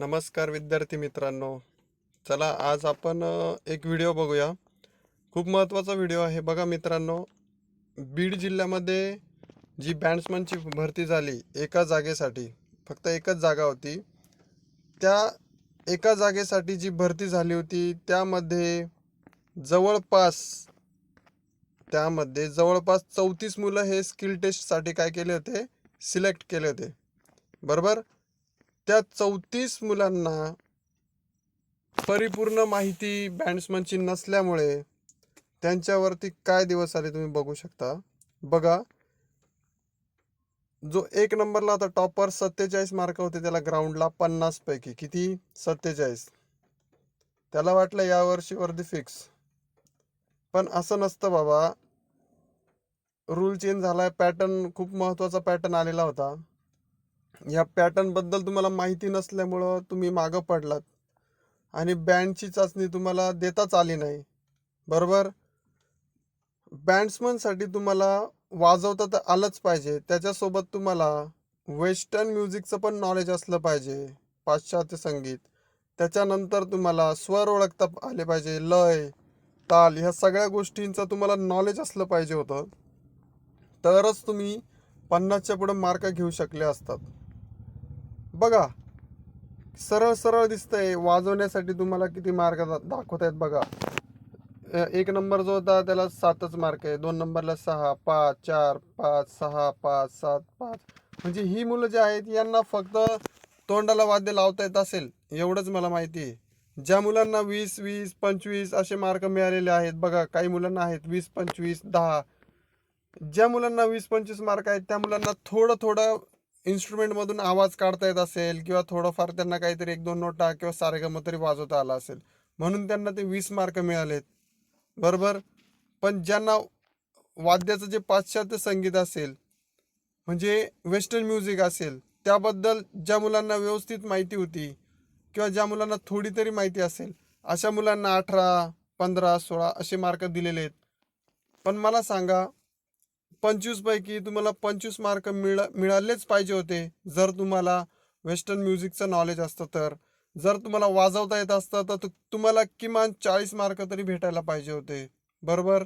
नमस्कार विद्यार्थी मित्रांनो. चला आज आपण एक व्हिडिओ बघूया. खूप महत्त्वाचा व्हिडिओ आहे. बघा मित्रांनो बीड जिल्ह्यामध्ये जी बँड्समनची भरती झाली एका जागेसाठी फक्त एकच जागा होती. त्या एका जागेसाठी जी भरती झाली होती त्यामध्ये जवळपास त्यामध्ये जवळपास चौतीस मुलं हे स्किल टेस्टसाठी काय केले होते? सिलेक्ट केले होते. बरोबर? त्या चौतीस मुलांना परिपूर्ण माहिती बँड्समनची नसल्यामुळे त्यांच्यावरती काय दिवस आले तुम्ही बघू शकता. बघा. जो एक नंबरला होता टॉपर सत्तेचाळीस मार्क होते. त्याला ग्राउंडला पन्नास पैकी. किती? सत्तेचाळीस. त्याला वाटलं यावर्षी वरती फिक्स पण असं नसतं बाबा. रूल चेंज झालाय. पॅटर्न खूप महत्त्वाचा पॅटर्न आलेला होता. ह्या पॅटर्नबद्दल तुम्हाला माहिती नसल्यामुळं तुम्ही मागं पडलात. आणि बँडची चाचणी तुम्हाला देताच आली नाही. बरोबर? बँड्समनसाठी तुम्हाला वाजवता तर आलंच पाहिजे. त्याच्यासोबत तुम्हाला वेस्टर्न म्युझिकचं पण नॉलेज असलं पाहिजे. पाश्चात्य संगीत. त्याच्यानंतर तुम्हाला स्वर ओळखता आले पाहिजे. लय ताल ह्या सगळ्या गोष्टींचं तुम्हाला नॉलेज असलं पाहिजे होतं. तरच तुम्ही पन्नासच्या पुढं मार्क घेऊ शकले असतात. बघा सरळ सरळ दिसतंय वाजवण्यासाठी तुम्हाला किती मार्क दाखवत आहेत बघा. एक नंबर जो होता त्याला सातच मार्क आहे. दोन नंबरला सहा पाच चार पाच सहा पाच सात पाच. म्हणजे ही मुलं जी आहेत यांना फक्त तोंडाला वाद्य लावता येत असेल एवढंच मला माहिती आहे. ज्या मुलांना वीस वीस पंचवीस असे मार्क मिळालेले आहेत बघा काही मुलांना आहेत वीस पंचवीस दहा. ज्या मुलांना वीस पंचवीस मार्क आहेत त्या मुलांना थोडं थोडं इन्स्ट्रुमेंटमधून आवाज काढता येत असेल किंवा थोडंफार त्यांना काहीतरी एक दोन नोटा किंवा सारेगम तरी वाजवता आला असेल. म्हणून त्यांना ते वीस मार्क मिळालेत. बरोबर? पण ज्यांना वाद्याचं जे पाश्चात्य संगीत असेल म्हणजे वेस्टर्न म्युझिक असेल त्याबद्दल ज्या मुलांना व्यवस्थित माहिती होती किंवा ज्या मुलांना थोडी तरी माहिती असेल अशा मुलांना अठरा पंधरा सोळा असे मार्क दिलेले आहेत. पण मला सांगा पंचवीसपैकी तुम्हाला पंचवीस मार्क मिळ मिळालेच पाहिजे होते. जर तुम्हाला वेस्टर्न म्युझिकचं नॉलेज असतं तर. जर तुम्हाला वाजवता येत असतं तर तुम्हाला किमान चाळीस मार्क तरी भेटायला पाहिजे होते. बरोबर?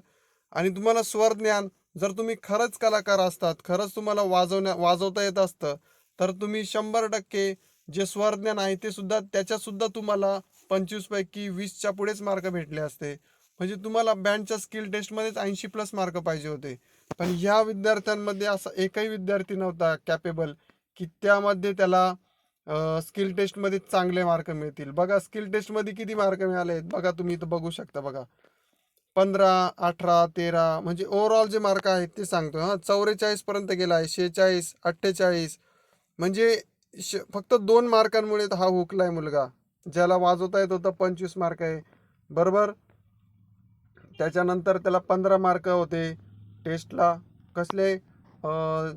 आणि तुम्हाला स्वरज्ञान जर तुम्ही खरंच कलाकार असतात खरंच तुम्हाला वाजवण्या वाजवता येत असतं तर तुम्ही शंभर टक्के जे स्वरज्ञान आहे ते सुद्धा त्याच्यासुद्धा तुम्हाला पंचवीसपैकी वीसच्या पुढेच मार्क भेटले असते. म्हणजे तुम्हाला बँडच्या स्किल टेस्टमध्येच ऐंशी प्लस मार्क पाहिजे होते. पण ह्या विद्यार्थ्यांमध्ये असा एकही विद्यार्थी नव्हता कॅपेबल की त्यामध्ये त्याला स्किल टेस्टमध्ये चांगले मार्क मिळतील. बघा स्किल टेस्टमध्ये किती मार्क मिळाले आहेत? बघा तुम्ही इथं बघू शकता बघा. पंधरा अठरा तेरा म्हणजे ओव्हरऑल जे मार्क आहेत ते सांगतो हां चौवेचाळीसपर्यंत गेला आहे. शेहेचाळीस अठ्ठेचाळीस. म्हणजे श फक्त दोन मार्कांमुळे हा हुकला आहे मुलगा. ज्याला वाजवता येत होता पंचवीस मार्क आहे. बरोबर? त्याच्यानंतर त्याला पंधरा मार्क होते टेस्टला. कसले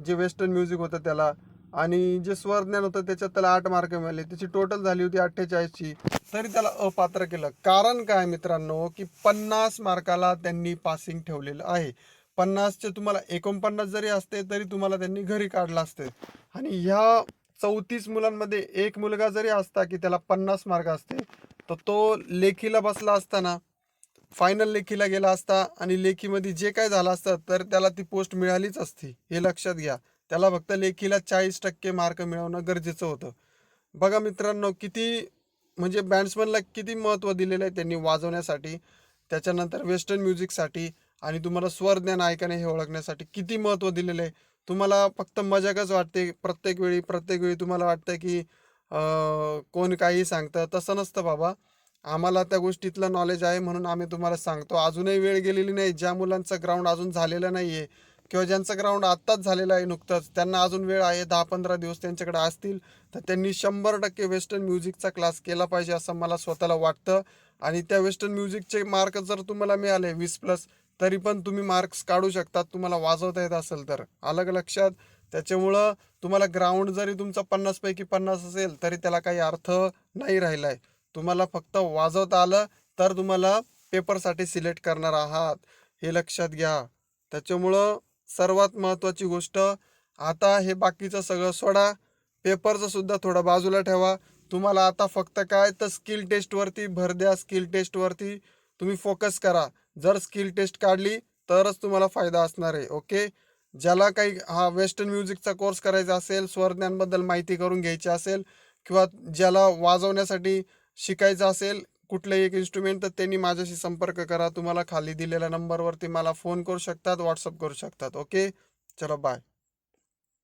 जे वेस्टर्न म्युझिक होतं त्याला. आणि जे स्वरज्ञान होतं त्याच्यात त्याला आठ मार्क मिळाले. त्याची टोटल झाली होती अठ्ठेचाळीसची. तरी त्याला अपात्र केलं. कारण काय मित्रांनो की पन्नास मार्काला त्यांनी पासिंग ठेवलेलं आहे. पन्नासचे तुम्हाला एकोणपन्नास जरी असते तरी तुम्हाला त्यांनी घरी काढलं असते. आणि ह्या चौतीस मुलांमध्ये एक मुलगा जरी असता की त्याला पन्नास मार्क असते तर तो लेखीला बसला असताना फायनल लेखीला गेला असता आणि लेखीमध्ये जे काय झालं असतं तर त्याला ती पोस्ट मिळालीच असती. हे लक्षात घ्या. त्याला फक्त लेखीला चाळीस टक्के मार्क मिळवणं गरजेचं होतं. बघा मित्रांनो किती म्हणजे बँड्समनला किती महत्त्व दिलेलं आहे त्यांनी वाजवण्यासाठी त्याच्यानंतर वेस्टर्न म्युझिकसाठी आणि तुम्हाला स्वरज्ञान ऐकणे हे ओळखण्यासाठी किती महत्त्व दिलेलं आहे. तुम्हाला फक्त मजाकच वाटते. प्रत्येक वेळी प्रत्येक वेळी तुम्हाला वाटतं की कोण काही सांगतं. तसं नसतं बाबा. आम्हाला त्या गोष्टीतलं नॉलेज आहे म्हणून आम्ही तुम्हाला सांगतो. अजूनही वेळ गेलेली नाही. ज्या मुलांचं ग्राउंड अजून झालेलं नाही आहे किंवा ज्यांचं ग्राउंड आत्ताच झालेलं आहे नुकतंच त्यांना अजून वेळ आहे. दहा पंधरा दिवस त्यांच्याकडे असतील तर त्यांनी शंभर टक्के वेस्टर्न म्युझिकचा क्लास केला पाहिजे असं मला स्वतःला वाटतं. आणि त्या वेस्टर्न म्युझिकचे मार्क जर तुम्हाला मिळाले वीस प्लस तरी पण तुम्ही मार्क्स काढू शकतात. तुम्हाला वाजवता येत असेल तर. अलग लक्षात. त्याच्यामुळं तुम्हाला ग्राउंड जरी तुमचा पन्नासपैकी पन्नास असेल तरी त्याला काही अर्थ नाही राहिला आहे तुम्हाला फक्त वाजवता आलं तर तुम्हाला पेपरसाठी सिलेक्ट करणार आहात. हे लक्षात घ्या. त्याच्यामुळं सर्वात महत्त्वाची गोष्ट आता हे बाकीचं सगळं सोडा. पेपरचं सुद्धा थोडं बाजूला ठेवा. तुम्हाला आता फक्त काय तर स्किल टेस्टवरती भर द्या. स्किल टेस्टवरती तुम्ही फोकस करा. जर स्किल टेस्ट काढली तरच तुम्हाला फायदा असणार आहे. ओके? ज्याला काही हा वेस्टर्न म्युझिकचा कोर्स करायचा असेल स्वरज्ञानबद्दल माहिती करून घ्यायची असेल किंवा ज्याला वाजवण्यासाठी शिकायचं असेल कुठलंही एक इन्स्ट्रुमेंट तर त्यांनी माझ्याशी संपर्क करा. तुम्हाला खाली दिलेल्या नंबरवरती मला फोन करू शकतात व्हॉट्सअप करू शकतात. ओके चलो बाय